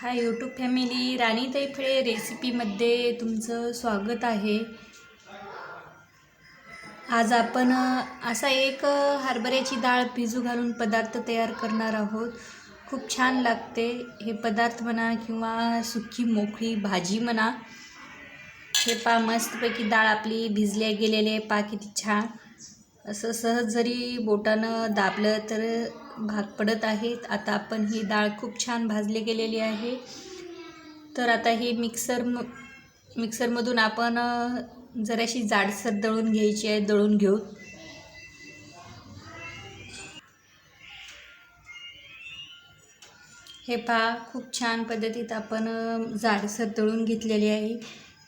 Hi YouTube family राणी तैफळे रेसिपीमध्ये तुमचं स्वागत आहे. आज आपण असा एक हरभऱ्याची डाळ भिजू घालून पदार्थ तयार करणार आहोत. खूप छान लागते. हे पदार्थ म्हणा किंवा सुकी मोकळी भाजी म्हणा हे पा मस्तपैकी डाळ आपली भिजल्या गेलेली आहे पा किती छान. असं सहज जरी बोटानं दाबलं तर भाग पडत आहेत. आता आपण ही डाळ खूप छान भाजली गेलेली आहे. तर आता ही मिक्सर म मिक्सरमधून आपण जराशी जाडसर दळून घ्यायची आहे. दळून घेऊ. हे पहा खूप छान पद्धतीत आपण जाडसर दळून घेतलेली आहे.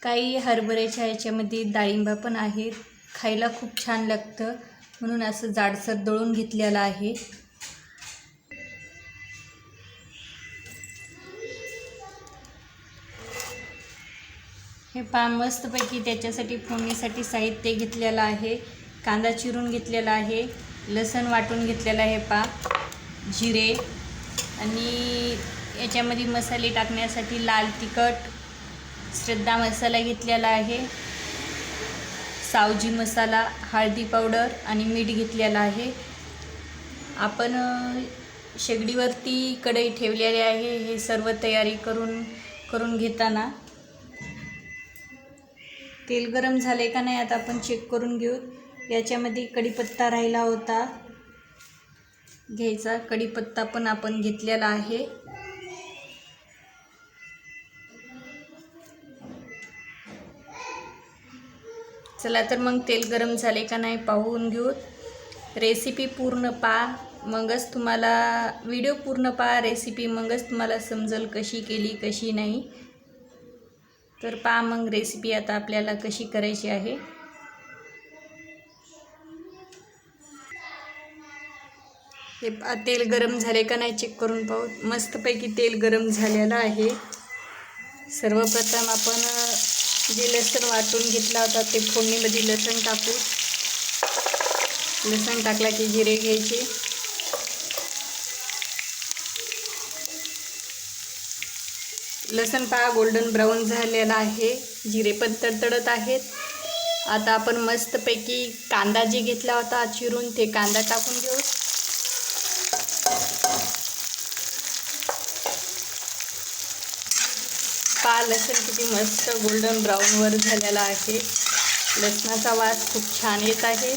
काही हरभऱ्याच्या ह्याच्यामध्ये डाळिंबा पण आहेत. खायला खूप छान लागतं. म्हणून असं जाडसर दळून घेतलेलं आहे. हे पहा मस्तपैकी त्याच्यासाठी फोडणीसाठी साहित्य घेतलेलं आहे. कांदा चिरून घेतलेला आहे. लसण वाटून घेतलेलं आहे पा जिरे. आणि याच्यामध्ये मसाले टाकण्यासाठी लाल तिखट श्रद्धा मसाला घेतलेला आहे. सावजी मसाला हळदी पावडर आणि मीठ घेतलेलं आहे. आपण शेगडीवरती कढई ठेवलेली आहे. हे सर्व तयारी करून करून घेताना. तेल गरम झाले का नाही आता आपण चेक करून घेऊ. याच्यामध्ये कढीपत्ता राहिला होता. घ्यायचा. कढीपत्ता पण आपण घेतलेला आहे. चला तर मग तेल गरम झाले का नाही पाहून घेऊ. रेसिपी पूर्ण पहा. मगच तुम्हाला व्हिडिओ पूर्ण पहा. रेसिपी मगच तुम्हाला समजेल कशी केली कशी नाही. तर पहा मग रेसिपी आता आपल्याला कशी करायची आहे. हे तेल गरम झाले का नाही चेक करून पाहू. मस्तपैकी तेल गरम झालेलं आहे. सर्वप्रथम आपण जे लसण वाटून घेतला होता ते फोडणीमध्ये लसण टाकू. लसण टाकला की जिरे घ्यायचे. लसण पहा गोल्डन ब्राऊन झालेला आहे. जिरे पण तडतडत आहेत. आता आपण मस्तपैकी कांदा जे घेतला होता चिरून ते कांदा टाकून घेऊ. पहा लसण किती मस्त गोल्डन ब्राऊनवर झालेला आहे. लसणाचा वास खूप छान येत आहे.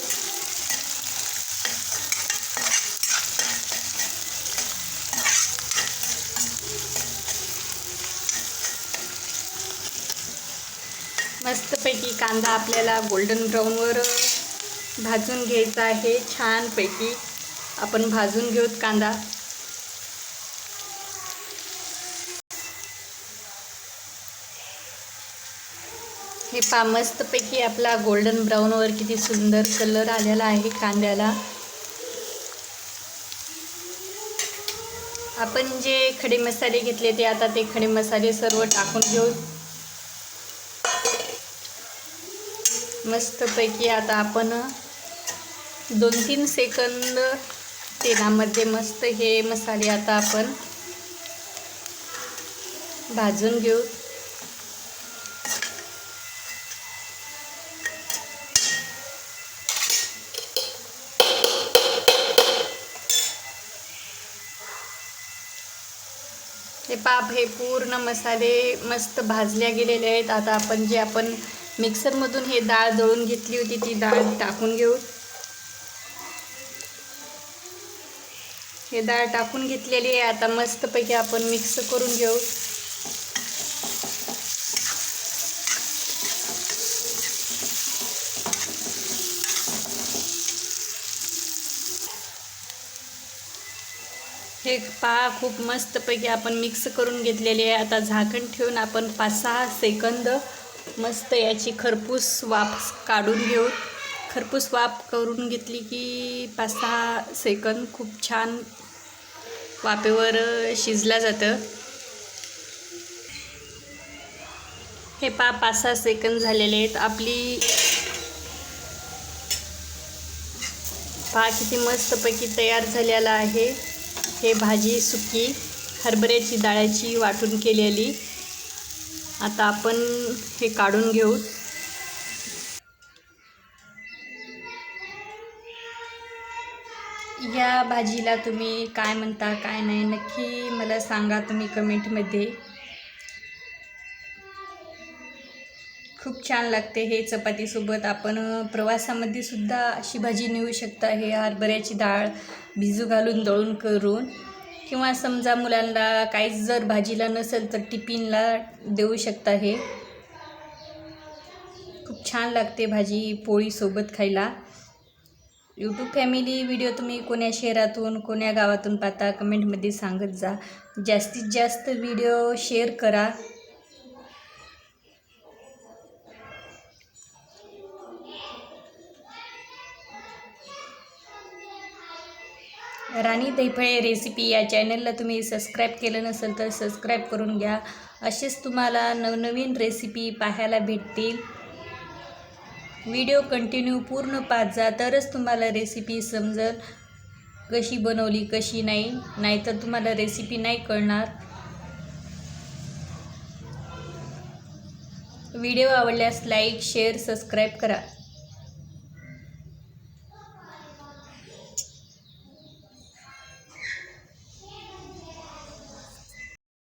मस्तपैकी कांदा आपल्याला गोल्डन ब्राऊनवर भाजून घ्यायचा आहे. छानपैकी आपण भाजून घेऊत कांदा. हे पा मस्तपैकी आपला गोल्डन ब्राऊनवर किती सुंदर कलर आलेला आहे कांद्याला. आपण जे खडे मसाले घेतले ते आता ते खडे मसाले सर्व टाकून घेऊ. मस्तपैकी आता आपण दोन तीन सेकंद तेलामध्ये मस्त हे मसाले आता आपण भाजून घेऊ. हे पाप हे पूर्ण मसाले मस्त भाजल्या गेलेले आहेत. आता आपण जे आपण मिक्सरमधून हे डाळ दळून घेतली होती ती डाळ टाकून घेऊ. हे डाळ टाकून घेतलेली आहे आता मस्तपैकी आपण मिक्स करून घेऊ. हे पहा खूप मस्तपैकी आपण मिक्स करून घेतलेले आहे. आता झाकण ठेवून आपण पाच सहा सेकंद मस्त याची खरपूस वाफ काढून घेऊ खरपूस वाफ करून घेतली की पाच सहा सेकंद खूप छान वाफेवर शिजला जातं. हे पा पाच सहा सेकंद झालेले आहेत. आपली पहा किती मस्तपैकी तयार झालेला आहे. हे भाजी सुकी हरभऱ्याची डाळ्याची वाटून केलेली. आता आपण हे काढून घेऊ. या भाजीला तुम्ही काय म्हणता काय नाही नक्की मला सांगा तुम्ही कमेंटमध्ये खूप छान लागते हे चपातीसोबत. आपण प्रवासामध्ये सुद्धा अशी भाजी नेऊ शकता. हे हरभऱ्याची डाळ भिजू घालून दळून करून. किंवा समजा मुलांना काहीच जर भाजीला नसेल तर टिफिनला देऊ शकता हे. खूप छान लागते भाजी पोळीसोबत खायला. यूट्यूब फॅमिली व्हिडिओ तुम्ही कोण्या शहरातून कोण्या गावातून पाहता कमेंटमध्ये सांगत जा. जास्तीत जास्त व्हिडिओ शेअर करा. राणी दैफळे रेसिपी या चॅनलला तुम्ही सबस्क्राईब केलं नसेल तर सबस्क्राईब करून घ्या. असेच तुम्हाला नवनवीन रेसिपी पाहायला भेटतील. व्हिडिओ कंटिन्यू पूर्ण पाच जा तरच तुम्हाला रेसिपी समजेल कशी बनवली कशी नाही. नाहीतर तुम्हाला रेसिपी नाही कळणार. व्हिडिओ आवडल्यास लाईक शेअर सबस्क्राईब करा.